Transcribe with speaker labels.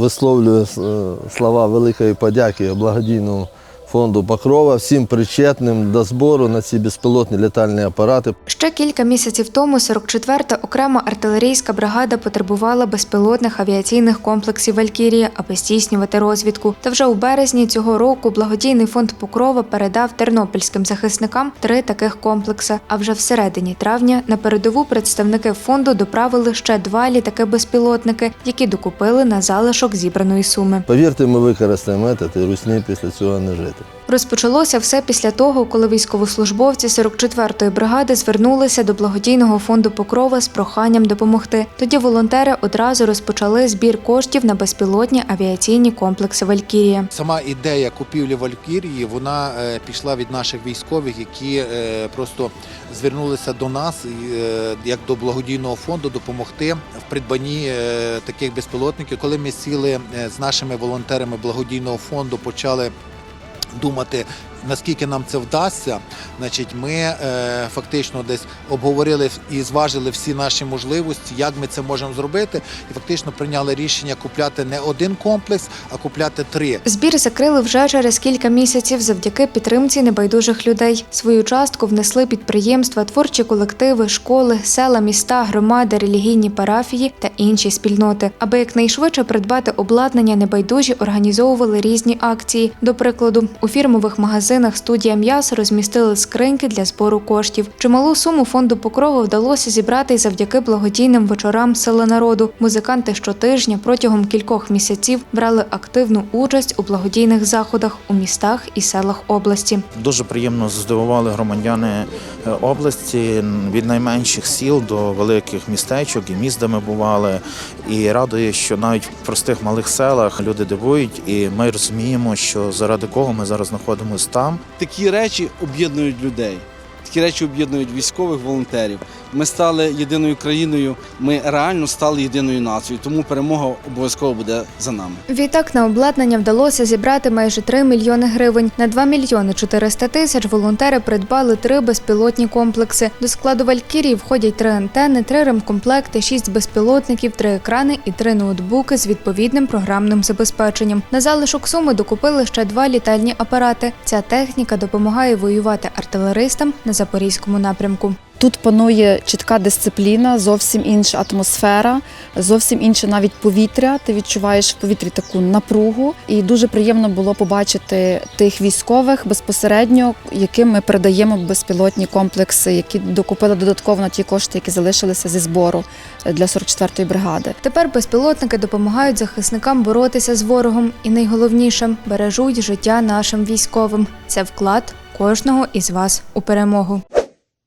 Speaker 1: Висловлюю е, слова великої подяки благодійному фонду Покрова, всім причетним до збору на ці безпілотні літальні апарати.
Speaker 2: Ще кілька місяців тому 44-та окрема артилерійська бригада потребувала безпілотних авіаційних комплексів Валькірія, аби здійснювати розвідку. Та вже у березні цього року благодійний фонд Покрова передав тернопільським захисникам три таких комплекси. А вже всередині травня на передову представники фонду доправили ще два літаки-безпілотники, які докупили на залишок зібраної суми.
Speaker 1: Повірте, ми використаємо метод і русні після цього не жити.
Speaker 2: Розпочалося все після того, коли військовослужбовці 44-ї бригади звернулися до благодійного фонду Покрова з проханням допомогти. Тоді волонтери одразу розпочали збір коштів на безпілотні авіаційні комплекси Валькірія.
Speaker 3: Сама ідея купівлі Валькірії вона е, пішла від наших військових, які е, просто звернулися до нас е, як до благодійного фонду допомогти в придбанні таких безпілотників. Коли ми сіли з нашими волонтерами благодійного фонду, почали думати. Наскільки нам це вдасться, значить, ми е, фактично десь обговорили і зважили всі наші можливості, як ми це можемо зробити, і фактично прийняли рішення купляти не один комплекс, а купляти три.
Speaker 2: Збір закрили вже через кілька місяців завдяки підтримці небайдужих людей. Свою частку внесли підприємства, творчі колективи, школи, села, міста, громади, релігійні парафії та інші спільноти. Аби якнайшвидше придбати обладнання, небайдужі організовували різні акції. До прикладу, у фірмових магазинах студія м'яс розмістили скриньки для збору коштів. Чималу суму фонду Покрова вдалося зібрати й завдяки благодійним вечорам Сили народу. Музиканти щотижня протягом кількох місяців брали активну участь у благодійних заходах у містах і селах області.
Speaker 4: Дуже приємно здивували громадяни е, області від найменших сіл до великих містечок і міст, бували. І радує, що навіть в простих малих селах люди дивують, і ми розуміємо, що заради кого ми зараз знаходимося там.
Speaker 5: Такі речі об'єднують людей. Такі речі об'єднують військових волонтерів. Ми стали єдиною країною, ми реально стали єдиною нацією, тому перемога обов'язково буде за нами.
Speaker 2: Відтак на обладнання вдалося зібрати майже 3 мільйони гривень. На 2 мільйони 400 тисяч волонтери придбали три безпілотні комплекси. До складу Валькірії входять три антени, три ремкомплекти, шість безпілотників, три екрани і три ноутбуки з відповідним програмним забезпеченням. На залишок суми докупили ще два літальні апарати. Ця техніка допомагає воювати артилеристам на запорізькому напрямку.
Speaker 6: Тут панує чітка дисципліна, зовсім інша атмосфера, зовсім інше навіть повітря. Ти відчуваєш в повітрі таку напругу, і дуже приємно було побачити тих військових безпосередньо, яким ми передаємо безпілотні комплекси, які докупили додатково на ті кошти, які залишилися зі збору для 44-ї бригади.
Speaker 2: Тепер безпілотники допомагають захисникам боротися з ворогом і найголовніше бережуть життя нашим військовим. Це вклад кожного із вас у перемогу.